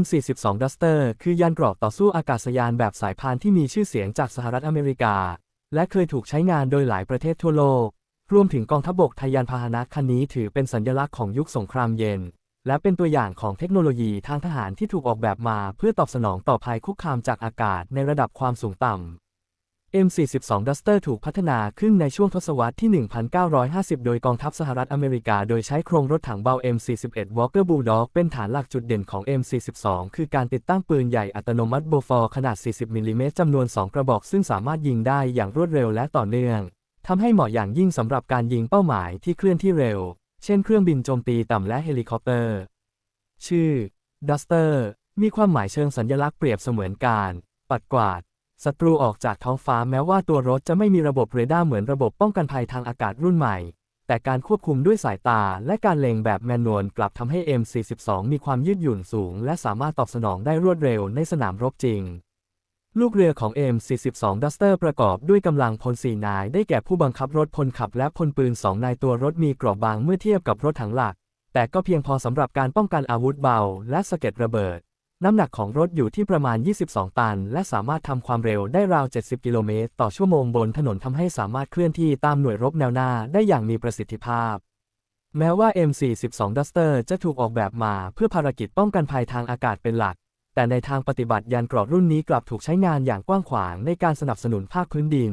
M42 Duster คือยานเกราะต่อสู้อากาศยานแบบสายพานที่มีชื่อเสียงจากสหรัฐอเมริกา และเคยถูกใช้งานโดยหลายประเทศทั่วโลก รวมถึงกองทัพบกไทยยานพาหนะคันนี้ถือเป็นสัญลักษณ์ของยุคสงครามเย็น และเป็นตัวอย่างของเทคโนโลยีทางทหารที่ถูกออกแบบมา เพื่อตอบสนองต่อภัยคุกคามจากอากาศในระดับความสูงต่ำ M42 Duster ถูกพัฒนาขึ้นในช่วงทศวรรษที่ 1950 โดยกองทัพสหรัฐอเมริกา โดยใช้โครงรถถังเบา M41 Walker Bulldog เป็นฐานหลักจุดเด่นของ M42 คือการติดตั้งปืนใหญ่อัตโนมัติโบฟอร์ขนาด 40มิลลิเมตรจำนวน 2 กระบอกซึ่งสามารถยิงได้อย่างรวดเร็วและต่อเนื่อง ทำให้เหมาะอย่างยิ่งสำหรับการยิงเป้าหมายที่เคลื่อนที่เร็ว เช่นเครื่องบินโจมตีต่ำและเฮลิคอปเตอร์ ชื่อ Duster มีความหมายเชิงสัญลักษณ์เปรียบเสมือนการ ปัดกวาด ศัตรูออกจากท้องฟ้าแม้ว่าตัวรถจะไม่มีระบบเรดาร์เหมือนระบบป้องกันภัยทางอากาศรุ่นใหม่ แต่การควบคุมด้วยสายตาและการเล็งแบบแมนนวลกลับทำให้ M42 มีความยืดหยุ่นสูง และสามารถตอบสนองได้รวดเร็วในสนามรบจริง ลูกเรือของ M42 Duster ประกอบด้วยกำลังพล4นาย ได้แก่ผู้บังคับรถพลขับและพลปืน2นายตัวรถมีเกราะบางเมื่อเทียบกับรถถังหลัก แต่ก็เพียงพอสำหรับการป้องกันอาวุธเบา และสะเก็ดระเบิด น้ำหนักของรถอยู่ที่ประมาณ 22 ตัน และสามารถทำความเร็วได้ราว 70 กิโลเมตร ต่อชั่วโมงบนถนนทำให้สามารถเคลื่อนที่ตามหน่วยรบแนวหน้าได้อย่างมีประสิทธิภาพ แม้ว่า M42 Duster จะถูกออกแบบมาเพื่อภารกิจป้องกันภัยทางอากาศเป็นหลัก แต่ในทางปฏิบัติยานเกราะรุ่นนี้กลับถูกใช้งานอย่างกว้างขวางในการสนับสนุนภาคพื้นดิน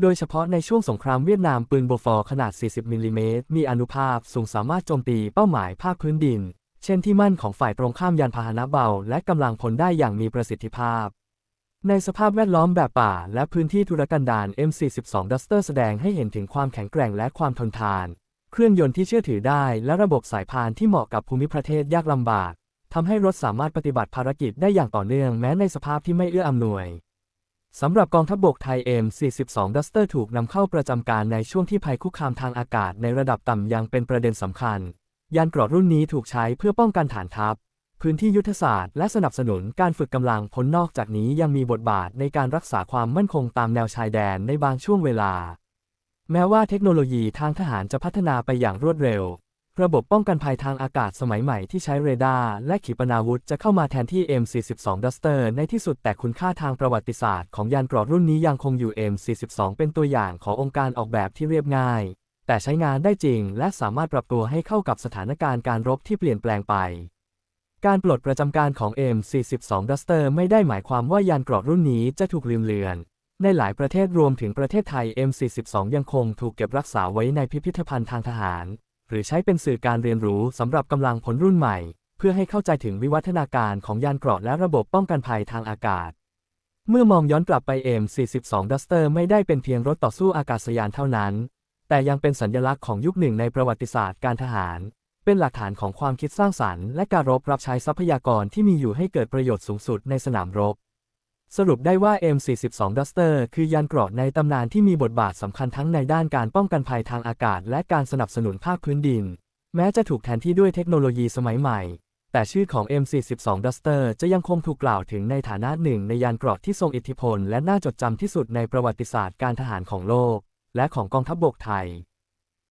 โดยเฉพาะในช่วงสงครามเวียดนามปืนโบฟอร์ขนาด 40มิลลิเมตรมีอนุภาพสูงสามารถโจมตีเป้าหมายภาคพื้นดิน เช่นที่มั่นของฝ่ายตรงข้ามยานพาหนะเบา และกำลังพลได้อย่างมีประสิทธิภาพ ในสภาพแวดล้อมแบบป่า และพื้นที่ทุรกันดาร M42 Duster แสดงให้เห็นถึงความแข็งแกร่งและความทนทาน เครื่องยนต์ที่เชื่อถือได้ และระบบสายพานที่เหมาะกับภูมิประเทศยากลำบากทำให้รถสามารถปฏิบัติภารกิจได้อย่างต่อเนื่องแม้ในสภาพที่ไม่เอื้ออำนวยสำหรับกองทัพบบกไทย M42 Duster ถูกนำเข้าประจำการในช่วงที่ภัยคุกคามทางอากาศในระดับต่ำยังเป็นประเด็นสำคัญ ยานเกราะรุ่นนี้ถูกใช้เพื่อป้องกันฐานทัพ พื้นที่ยุทธศาสตร์และสนับสนุนการฝึกกำลังพลนอกจากนี้ยังมีบทบาทในการรักษาความมั่นคงตามแนวชายแดนในบางช่วงเวลา แม้ว่าเทคโนโลยีทางทหารจะพัฒนาไปอย่างรวดเร็ว ระบบป้องกันภัยทางอากาศสมัยใหม่ที่ใช้เรดาร์และขีปนาวุธจะเข้ามาแทนที่ M42 Duster ในที่สุดแต่คุณค่าทางประวัติศาสตร์ของยานเกราะรุ่นนี้ยังคงอยู่ M42 เป็นตัวอย่างขององค์การออกแบบที่เรียบง่าย แต่ใช้งานได้จริงและสามารถปรับตัวให้เข้ากับสถานการณ์การรบที่เปลี่ยนแปลงไป การปลดประจำการของ M42 Duster ไม่ได้หมายความว่ายานเกราะรุ่นนี้จะถูกลืมเลือน ในหลายประเทศรวมถึงประเทศไทย M42 ยังคงถูกเก็บรักษาไว้ในพิพิธภัณฑ์ทางทหาร หรือใช้เป็นสื่อการเรียนรู้สำหรับกำลังพลรุ่นใหม่ เพื่อให้เข้าใจถึงวิวัฒนาการของยานเกราะและระบบป้องกันภัยทางอากาศเมื่อมองย้อนกลับไป M42 Duster ไม่ได้เป็นเพียงรถต่อสู้อากาศยานเท่านั้น แต่ยังเป็นสัญลักษณ์ของยุคหนึ่งในประวัติศาสตร์การทหาร เป็นหลักฐานของความคิดสร้างสรรค์และการรบรับใช้ทรัพยากรที่มีอยู่ให้เกิดประโยชน์สูงสุดในสนามรบ สรุปได้ว่า M42 Duster คือยานเกราะในตำนานที่มีบทบาทสำคัญทั้งในด้านการป้องกันภัยทางอากาศ และการสนับสนุนภาคพื้นดิน แม้จะถูกแทนที่ด้วยเทคโนโลยีสมัยใหม่ แต่ชื่อของ M42 Duster จะยังคงถูกกล่าวถึงในฐานะหนึ่งในยานเกราะที่ทรงอิทธิพล และน่าจดจำที่สุดในประวัติศาสตร์การทหารของโลก และของกองทัพบบกไทย